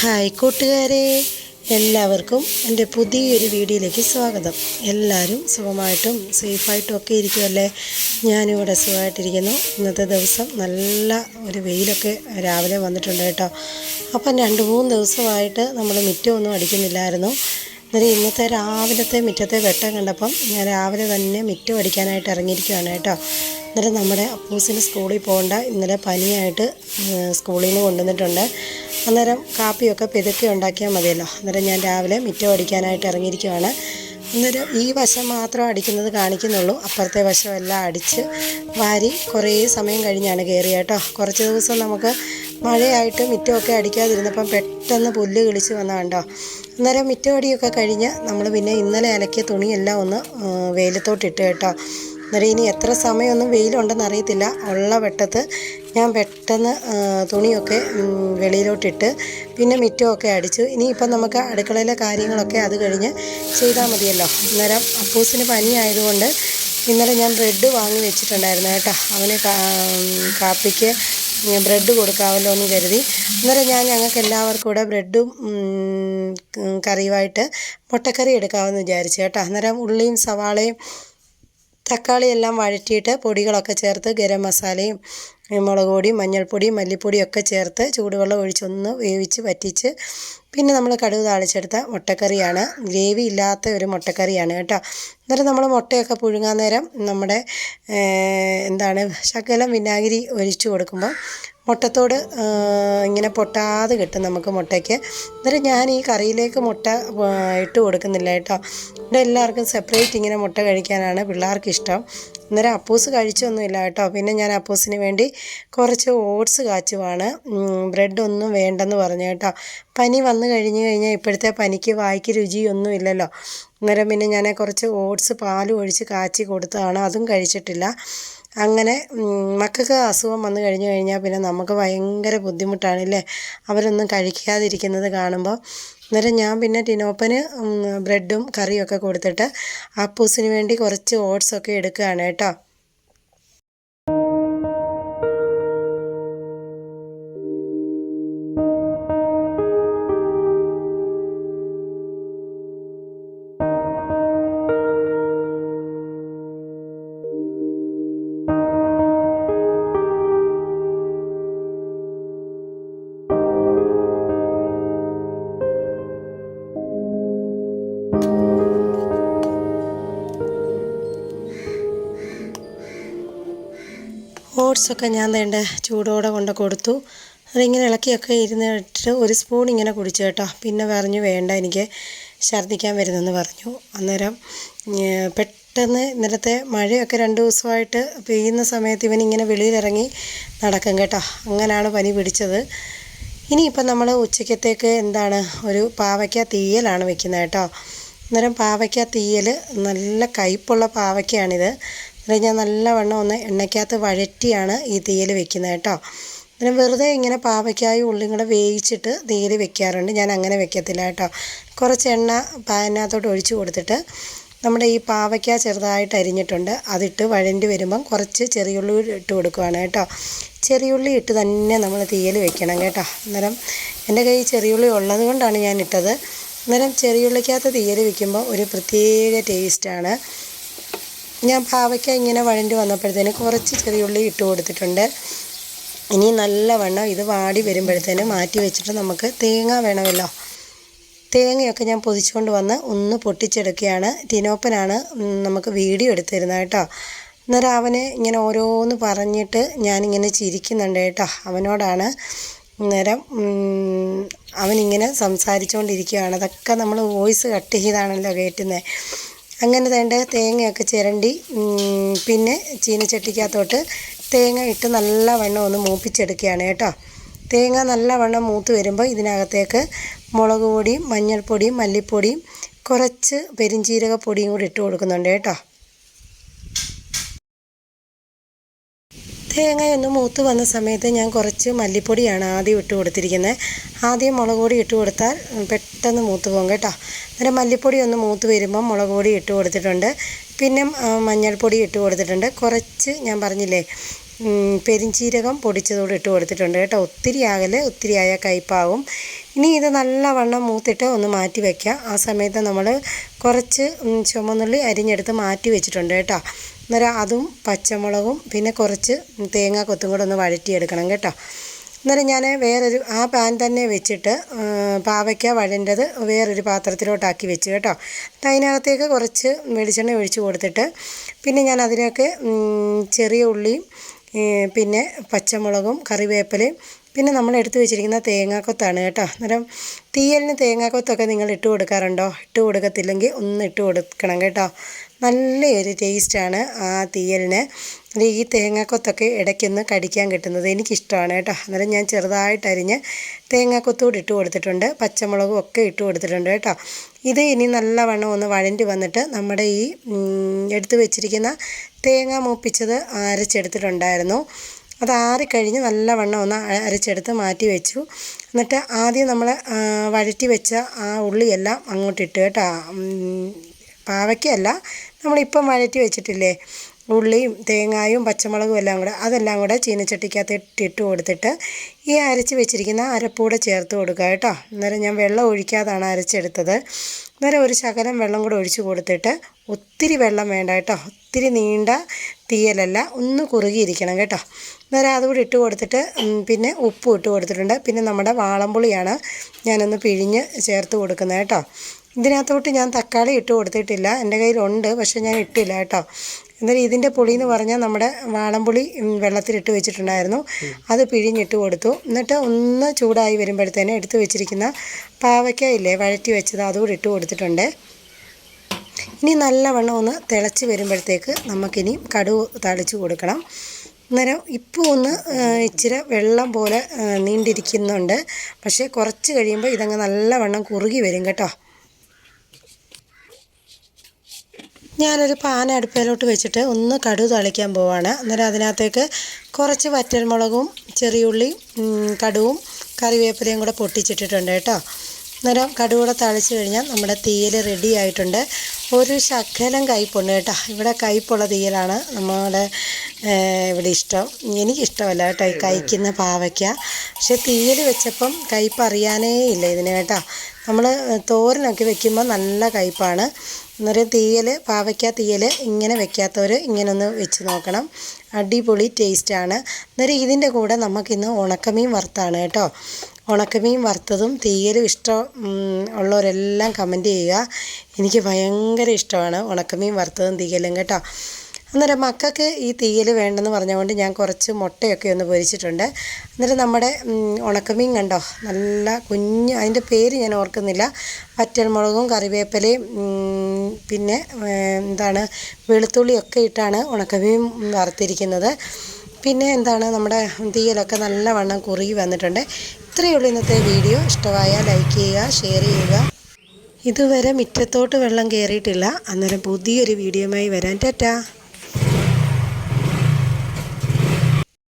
Hi കൂട്ടുകാരെ എല്ലാവർക്കും എന്റെ പുതിയൊരു വീഡിയോയിലേക്ക് സ്വാഗതം. എല്ലാവരും സുഖമായിട്ടും സേഫായിട്ടും ഒക്കെ ഇരിക്കുമല്ലേ ഞാനിവിടെ സുഖമായിട്ടിരിക്കുന്നു. ഇന്നത്തെ ദിവസം നല്ല ഒരു വെയിലൊക്കെ രാവിലെ വന്നിട്ടുണ്ട് കേട്ടോ. അപ്പം രണ്ട് മൂന്ന് ദിവസമായിട്ട് നമ്മൾ മിറ്റമൊന്നും അടിക്കുന്നില്ലായിരുന്നു. അന്നേരം ഇന്നത്തെ രാവിലത്തെ മിറ്റത്തെ വെട്ടം കണ്ടപ്പം ഞാൻ രാവിലെ തന്നെ മിറ്റം അടിക്കാനായിട്ട് ഇറങ്ങിയിരിക്കുകയാണ് കേട്ടോ. അന്നേരം നമ്മുടെ അപ്പൂസിന് സ്കൂളിൽ പോകേണ്ട ഇന്നലെ പനിയായിട്ട് സ്കൂളിൽ നിന്ന് കൊണ്ടുവന്നിട്ടുണ്ട്. അന്നേരം കാപ്പിയൊക്കെ പെതുക്കി ഉണ്ടാക്കിയാൽ മതിയല്ലോ. അന്നേരം ഞാൻ രാവിലെ മിറ്റം അടിക്കാനായിട്ട് ഇറങ്ങിയിരിക്കുകയാണ് അന്നേരം ഈ വശം മാത്രം അടിക്കുന്നത് കാണിക്കുന്നുള്ളൂ. അപ്പുറത്തെ വശം എല്ലാം അടിച്ച് വാരി കുറേ സമയം കഴിഞ്ഞാണ് കയറി കേട്ടോ. കുറച്ച് ദിവസം നമുക്ക് മഴയായിട്ട് മിറ്റമൊക്കെ അടിക്കാതിരുന്നപ്പം പെട്ടെന്ന് പുല്ല് കിളിച്ച് വന്ന കണ്ടോ അന്നേരം മിറ്റമടിയൊക്കെ കഴിഞ്ഞ് നമ്മൾ പിന്നെ ഇന്നലെ അലക്കിയ തുണിയെല്ലാം ഒന്ന് വെയിലത്തോട്ടിട്ട് കേട്ടോ. അന്നേരം ഇനി എത്ര സമയമൊന്നും വെയിലുണ്ടെന്ന് അറിയത്തില്ല. ഉള്ള വെട്ടത്ത് ഞാൻ പെട്ടെന്ന് തുണിയൊക്കെ വെളിയിലോട്ടിട്ട് പിന്നെ മിറ്റമൊക്കെ അടിച്ചു. ഇനിയിപ്പം നമുക്ക് അടുക്കളയിലെ കാര്യങ്ങളൊക്കെ അത് കഴിഞ്ഞ് ചെയ്താൽ മതിയല്ലോ. അന്നേരം അപ്പൂസിന് പനി ആയതുകൊണ്ട് ഇന്നലെ ഞാൻ ബ്രെഡ് വാങ്ങി വെച്ചിട്ടുണ്ടായിരുന്നു കേട്ടോ. അവന് കാപ്പിക്ക് ബ്രെഡ് കൊടുക്കാമല്ലോ എന്ന് കരുതി. അന്നേരം ഞാൻ ഞങ്ങൾക്ക് എല്ലാവർക്കും കൂടെ ബ്രെഡും കറിയുമായിട്ട് മുട്ടക്കറി എടുക്കാമെന്ന് വിചാരിച്ചു കേട്ടോ. അന്നേരം ഉള്ളിയും സവാളയും തക്കാളി എല്ലാം വഴറ്റിയിട്ട് പൊടികളൊക്കെ ചേർത്ത് ഗരം മസാലയും മുളക് പൊടി മഞ്ഞൾപ്പൊടി മല്ലിപ്പൊടി ഒക്കെ ചേർത്ത് ചൂടുവെള്ളം ഒഴിച്ചൊന്ന് വേവിച്ച് വറ്റിച്ച് പിന്നെ നമ്മൾ കടുക് താളിച്ചെടുത്ത മുട്ടക്കറിയാണ്. ഗ്രേവി ഇല്ലാത്ത ഒരു മുട്ടക്കറിയാണ് കേട്ടോ. അന്നേരം നമ്മൾ മുട്ടയൊക്കെ പുഴുങ്ങാൻ നേരം നമ്മുടെ എന്താണ് ശകലം വിനാഗിരി ഒഴിച്ചു കൊടുക്കുമ്പോൾ മുട്ടത്തോട് ഇങ്ങനെ പൊട്ടാതെ കിട്ടും നമുക്ക് മുട്ടയ്ക്ക്. അന്നേരം ഞാൻ ഈ കറിയിലേക്ക് മുട്ട ഇട്ട് കൊടുക്കുന്നില്ല കേട്ടോ. ഇവിടെ എല്ലാവർക്കും സെപ്പറേറ്റ് ഇങ്ങനെ മുട്ട കഴിക്കാനാണ് പിള്ളേർക്ക് ഇഷ്ടം അന്നേരം അപ്പൂസ് കഴിച്ചൊന്നുമില്ല കേട്ടോ. പിന്നെ ഞാൻ അപ്പൂസിന് വേണ്ടി കുറച്ച് ഓട്സ് കാച്ചുവാണ്. ബ്രെഡ് ഒന്നും വേണ്ടെന്ന് പറഞ്ഞു കേട്ടോ. പനി വന്നു കഴിഞ്ഞ് കഴിഞ്ഞാൽ ഇപ്പോഴത്തെ പനിക്ക് വായിക്ക് രുചിയൊന്നും ഇല്ലല്ലോ അന്നേരം പിന്നെ ഞാൻ കുറച്ച് ഓട്സ് പാലും ഒഴിച്ച് കാച്ചി കൊടുത്തതാണ്. അതും കഴിച്ചിട്ടില്ല. അങ്ങനെ മക്കൾക്ക് അസുഖം വന്നു കഴിഞ്ഞു കഴിഞ്ഞാൽ പിന്നെ നമുക്ക് ഭയങ്കര ബുദ്ധിമുട്ടാണല്ലേ അവരൊന്നും കഴിക്കാതിരിക്കുന്നത് കാണുമ്പോൾ. അന്നേരം ഞാൻ പിന്നെ ടിനോപ്പന് ബ്രെഡും കറിയൊക്കെ കൊടുത്തിട്ട് അപ്പൂസിന് വേണ്ടി കുറച്ച് ഓട്സൊക്കെ എടുക്കുകയാണ് കേട്ടോ. ഓട്സൊക്കെ ഞാൻ വേണ്ട ചൂടോടെ കൊണ്ട് കൊടുത്തു. അതിങ്ങനെ ഇളക്കിയൊക്കെ ഇരുന്നിട്ട് ഒരു സ്പൂൺ ഇങ്ങനെ കുടിച്ചു കേട്ടോ. പിന്നെ പറഞ്ഞു വേണ്ട എനിക്ക് ഛർദ്ദിക്കാൻ വരുന്നെന്ന് പറഞ്ഞു. അന്നേരം പെട്ടെന്ന് ഇന്നലത്തെ മഴയൊക്കെ രണ്ട് ദിവസമായിട്ട് പെയ്യുന്ന സമയത്ത് ഇവനിങ്ങനെ വെളിയിലിറങ്ങി നടക്കും കേട്ടോ. അങ്ങനെയാണ് പനി പിടിച്ചത്. ഇനിയിപ്പം നമ്മൾ ഉച്ചക്കത്തേക്ക് എന്താണ് ഒരു പാവയ്ക്ക തീയലാണ് വെക്കുന്നത് കേട്ടോ. അന്നേരം പാവയ്ക്ക തീയൽ നല്ല കയ്പുള്ള പാവയ്ക്കയാണിത് അന്നേരം ഞാൻ നല്ലവണ്ണം ഒന്ന് എണ്ണയ്ക്കകത്ത് വഴറ്റിയാണ് ഈ തീയൽ വെക്കുന്നത് കേട്ടോ. പിന്നെ വെറുതെ ഇങ്ങനെ പാവയ്ക്കായും ഉള്ളിയും കൂടെ വേവിച്ചിട്ട് തീയൽ വെക്കാറുണ്ട്. ഞാൻ അങ്ങനെ വെക്കത്തില്ല കേട്ടോ. കുറച്ച് എണ്ണ പാനിനകത്തോട്ട് ഒഴിച്ചു കൊടുത്തിട്ട് നമ്മുടെ ഈ പാവയ്ക്ക ചെറുതായിട്ട് അരിഞ്ഞിട്ടുണ്ട്. അതിട്ട് വഴണ്ടി വരുമ്പം കുറച്ച് ചെറിയുള്ളി ഇട്ട് കൊടുക്കുവാണ് കേട്ടോ. ചെറിയുള്ളി ഇട്ട് തന്നെ നമ്മൾ തീയൽ വെക്കണം കേട്ടോ. അന്നേരം എന്റെ കയ്യിൽ ചെറിയുള്ളി ഉള്ളത് കൊണ്ടാണ് ഞാൻ ഇട്ടത്. അന്നേരം ചെറിയുള്ളിക്കകത്ത് തീയൽ വെക്കുമ്പോൾ ഒരു പ്രത്യേക ടേസ്റ്റാണ് ഞാൻ പാവയ്ക്ക ഇങ്ങനെ വഴണ്ടി വന്നപ്പോഴത്തേന് കുറച്ച് ചെറിയ ഉള്ളി ഇട്ട് കൊടുത്തിട്ടുണ്ട്. ഇനി നല്ലവണ്ണം ഇത് വാടി വരുമ്പോഴത്തേന് മാറ്റി വെച്ചിട്ട് നമുക്ക് തേങ്ങ വേണമല്ലോ. തേങ്ങയൊക്കെ ഞാൻ പൊതിച്ചുകൊണ്ട് വന്ന് ഒന്ന് പൊട്ടിച്ചെടുക്കുകയാണ്. ടിനോപ്പനാണ് നമുക്ക് വീഡിയോ എടുത്തിരുന്നത് കേട്ടോ. അന്നേരം അവന് ഇങ്ങനെ ഓരോന്ന് പറഞ്ഞിട്ട് ഞാനിങ്ങനെ ചിരിക്കുന്നുണ്ട് കേട്ടോ. അവനോടാണ് അന്നേരം അവനിങ്ങനെ സംസാരിച്ചുകൊണ്ടിരിക്കുകയാണ്. അതൊക്കെ നമ്മൾ വോയിസ് കട്ട് ചെയ്താണല്ലോ കയറ്റുന്നത് അങ്ങനെ വേണ്ട തേങ്ങയൊക്കെ ചിരണ്ടി പിന്നെ ചീനച്ചട്ടിക്കകത്തോട്ട് തേങ്ങ ഇട്ട് നല്ല വണ്ണം ഒന്ന് മൂപ്പിച്ചെടുക്കുകയാണ് കേട്ടോ. തേങ്ങ നല്ലവണ്ണം മൂത്ത് വരുമ്പോൾ ഇതിനകത്തേക്ക് മുളക് പൊടിയും മഞ്ഞൾപ്പൊടിയും മല്ലിപ്പൊടിയും കുറച്ച് പെരിഞ്ചീരകപ്പൊടിയും കൂടി ഇട്ട് കൊടുക്കുന്നുണ്ട് കേട്ടോ. തേങ്ങയൊന്ന് മൂത്ത് വന്ന സമയത്ത് ഞാൻ കുറച്ച് മല്ലിപ്പൊടിയാണ് ആദ്യം ഇട്ട് കൊടുത്തിരിക്കുന്നത്. ആദ്യം മുളക് പൊടി ഇട്ട് കൊടുത്താൽ പെട്ടെന്ന് മൂത്ത് പോകും കേട്ടോ. അന്നേരം മല്ലിപ്പൊടി ഒന്ന് മൂത്ത് വരുമ്പം മുളക് പൊടി ഇട്ട് കൊടുത്തിട്ടുണ്ട്. പിന്നെ മഞ്ഞൾപ്പൊടി ഇട്ട് കൊടുത്തിട്ടുണ്ട്. കുറച്ച് ഞാൻ പറഞ്ഞില്ലേ പെരിഞ്ചീരകം പൊടിച്ചതോടെ ഇട്ട് കൊടുത്തിട്ടുണ്ട് കേട്ടോ. ഒത്തിരി ആകൽ ഒത്തിരി ആയ കയ്പാവും. ഇനി ഇത് നല്ലവണ്ണം മൂത്തിട്ട് ഒന്ന് മാറ്റി വയ്ക്കുക ആ സമയത്ത് നമ്മൾ കുറച്ച് ചുമന്നുള്ളി അരിഞ്ഞെടുത്ത് മാറ്റി വെച്ചിട്ടുണ്ട് കേട്ടോ. അന്നേരം അതും പച്ചമുളകും പിന്നെ കുറച്ച് തേങ്ങ കൊത്തും കൂടെ ഒന്ന് വഴറ്റിയെടുക്കണം കേട്ടോ. അന്നേരം ഞാൻ വേറൊരു ആ പാൻ തന്നെ വെച്ചിട്ട് പാവയ്ക്ക വഴന്റത് വേറൊരു പാത്രത്തിലോട്ടാക്കി വെച്ച് കേട്ടോ. അതിനകത്തേക്ക് കുറച്ച് വെളിച്ചെണ്ണ ഒഴിച്ച് കൊടുത്തിട്ട് പിന്നെ ഞാൻ അതിനൊക്കെ ചെറിയ ഉള്ളിയും പിന്നെ പച്ചമുളകും കറിവേപ്പിലയും പിന്നെ നമ്മൾ എടുത്തു വെച്ചിരിക്കുന്ന തേങ്ങാക്കൊത്താണ് കേട്ടോ. അന്നേരം തീയലിന് തേങ്ങാക്കൊത്തൊക്കെ നിങ്ങൾ ഇട്ട് കൊടുക്കാറുണ്ടോ? ഇട്ട് കൊടുക്കത്തില്ലെങ്കിൽ ഒന്ന് ഇട്ട് കൊടുക്കണം കേട്ടോ. നല്ലൊരു ടേസ്റ്റാണ് ആ തീയലിന്. ഈ തേങ്ങാക്കൊത്തൊക്കെ ഇടയ്ക്കൊന്ന് കടിക്കാൻ കിട്ടുന്നത് എനിക്കിഷ്ടമാണ് കേട്ടോ. അന്നേരം ഞാൻ ചെറുതായിട്ട് അരിഞ്ഞ് തേങ്ങാക്കൊത്തൂടെ ഇട്ട് കൊടുത്തിട്ടുണ്ട്. പച്ചമുളകും ഒക്കെ ഇട്ട് കൊടുത്തിട്ടുണ്ട് കേട്ടോ. ഇത് ഇനി നല്ലവണ്ണം ഒന്ന് വഴണ്ടി വന്നിട്ട് നമ്മുടെ ഈ എടുത്തു വെച്ചിരിക്കുന്ന തേങ്ങ മൂപ്പിച്ചത് അരച്ചെടുത്തിട്ടുണ്ടായിരുന്നു. അത് ആറിക്കഴിഞ്ഞ് നല്ലവണ്ണം ഒന്ന് അരച്ചെടുത്ത് മാറ്റി വെച്ചു. എന്നിട്ട് ആദ്യം നമ്മൾ വഴറ്റി വെച്ച ആ ഉള്ളിയെല്ലാം അങ്ങോട്ടിട്ട് കേട്ടോ പാവയ്ക്കല്ല നമ്മളിപ്പം വഴറ്റി വെച്ചിട്ടില്ലേ ഉള്ളിയും തേങ്ങായും പച്ചമുളകും എല്ലാം കൂടെ അതെല്ലാം കൂടെ ചീനച്ചട്ടിക്കകത്ത് ഇട്ടിട്ട് കൊടുത്തിട്ട് ഈ അരച്ച് വെച്ചിരിക്കുന്ന അരപ്പൂടെ ചേർത്ത് കൊടുക്കുക കേട്ടോ. അന്നേരം ഞാൻ വെള്ളം ഒഴിക്കാതാണ് അരച്ചെടുത്തത്. അന്നേരം ഒരു ശകലം വെള്ളം കൂടെ ഒഴിച്ച് കൊടുത്തിട്ട് ഒത്തിരി വെള്ളം വേണ്ട കേട്ടോ. ഒത്തിരി നീണ്ട തീയലല്ല ഒന്ന് കുറുകിയിരിക്കണം കേട്ടോ. അന്നേരം അതുകൂടി ഇട്ട് കൊടുത്തിട്ട് പിന്നെ ഉപ്പും ഇട്ട് കൊടുത്തിട്ടുണ്ട്. പിന്നെ നമ്മുടെ വാളംപുളിയാണ് ഞാനൊന്ന് പിഴിഞ്ഞ് ചേർത്ത് കൊടുക്കുന്നത് കേട്ടോ. ഇതിനകത്തോട്ട് ഞാൻ തക്കാളി ഇട്ട് കൊടുത്തിട്ടില്ല. എന്റെ കയ്യിലുണ്ട് പക്ഷേ ഞാൻ ഇട്ടില്ല കേട്ടോ. എന്നാലും ഇതിന്റെ പുളി എന്ന് പറഞ്ഞാൽ നമ്മുടെ വാളംപുളി വെള്ളത്തിലിട്ട് വെച്ചിട്ടുണ്ടായിരുന്നു. അത് പിഴിഞ്ഞിട്ട് കൊടുത്തു. എന്നിട്ട് ഒന്ന് ചൂടായി വരുമ്പോഴത്തേന് എടുത്ത് വെച്ചിരിക്കുന്ന പാവയ്ക്ക ഇല്ലേ വഴറ്റി വെച്ചത് അതുകൂടി ഇട്ട് കൊടുത്തിട്ടുണ്ട്. ഇനി നല്ലവണ്ണം ഒന്ന് തിളച്ച് വരുമ്പോഴത്തേക്ക് നമുക്കിനി കടുവ് തളിച്ച് കൊടുക്കണം. അന്നേരം ഇപ്പോൾ ഒന്ന് ഇച്ചിരി വെള്ളം പോലെ നീണ്ടിരിക്കുന്നുണ്ട്. പക്ഷേ കുറച്ച് കഴിയുമ്പോൾ ഇതങ്ങ് നല്ലവണ്ണം കുറുകി വരും കേട്ടോ. ഞാനൊരു പാൻ അടുപ്പിലോട്ട് വെച്ചിട്ട് ഒന്ന് കടു തളിക്കാൻ പോവാണ്. അന്നേരം അതിനകത്തേക്ക് കുറച്ച് വറ്റൽമുളകും ചെറിയുള്ളി കടുവും കറിവേപ്പിലയും കൂടെ പൊട്ടിച്ചിട്ടിട്ടുണ്ട് കേട്ടോ. അന്നേരം കടുകൂടെ തളിച്ച് കഴിഞ്ഞാൽ നമ്മുടെ തീയൽ റെഡി ആയിട്ടുണ്ട്. ഒരു ശകലം കയ്പുണ്ട് കേട്ടോ. ഇവിടെ കയ്പുള്ള തീയലാണ് നമ്മുടെ ഇവിടെ ഇഷ്ടം. എനിക്കിഷ്ടമല്ല കേട്ടോ ഈ കഴിക്കുന്ന പാവയ്ക്ക. പക്ഷെ തീയൽ വെച്ചപ്പം കയ്പ് അറിയാനേ ഇല്ല ഇതിന് കേട്ടോ. നമ്മൾ തോരനൊക്കെ വെക്കുമ്പോൾ നല്ല കയ്പാണ്. അന്നേരം തീയൽ പാവയ്ക്ക തീയൽ ഇങ്ങനെ വെക്കാത്തവർ ഇങ്ങനെ ഒന്ന് വെച്ച് നോക്കണം. അടിപൊളി ടേസ്റ്റാണ്. അന്നേരം ഇതിന്റെ കൂടെ നമുക്കിന്ന് ഉണക്കമീൻ വറുത്താണ് കേട്ടോ. ഉണക്കമീൻ വറുത്തതും തീയലും ഇഷ്ടം ഉള്ളവരെല്ലാം കമന്റ് ചെയ്യുക. എനിക്ക് ഭയങ്കര ഇഷ്ടമാണ് ഉണക്കമീൻ വറുത്തതും തീയലും കേട്ടോ. അന്നേരം മക്കൾക്ക് ഈ തീയൽ വേണ്ടെന്ന് പറഞ്ഞുകൊണ്ട് ഞാൻ കുറച്ച് മുട്ടയൊക്കെ ഒന്ന് പൊരിച്ചിട്ടുണ്ട്. അന്നേരം നമ്മുടെ ഉണക്കമീൻ കണ്ടോ? നല്ല കുഞ്ഞ് അതിന്റെ പേര് ഞാൻ ഓർക്കുന്നില്ല. പറ്റൽമുളകും കറിവേപ്പിലയും പിന്നെ എന്താണ് വെളുത്തുള്ളിയൊക്കെ ഇട്ടാണ് ഉണക്കമീൻ വറുത്തിരിക്കുന്നത്. പിന്നെ എന്താണ് നമ്മുടെ തീയലൊക്കെ നല്ലവണ്ണം കുറുകി വന്നിട്ടുണ്ട്. ഇത്രയേ ഉള്ളൂ ഇന്നത്തെ വീഡിയോ. ഇഷ്ടമായാൽ ലൈക്ക് ചെയ്യുക ഷെയർ ചെയ്യുക. ഇതുവരെ മുറ്റത്തോട്ട് വെള്ളം കയറിയിട്ടില്ല. അന്നേരം പുതിയൊരു വീഡിയോയുമായി വരാൻ ടാറ്റാ.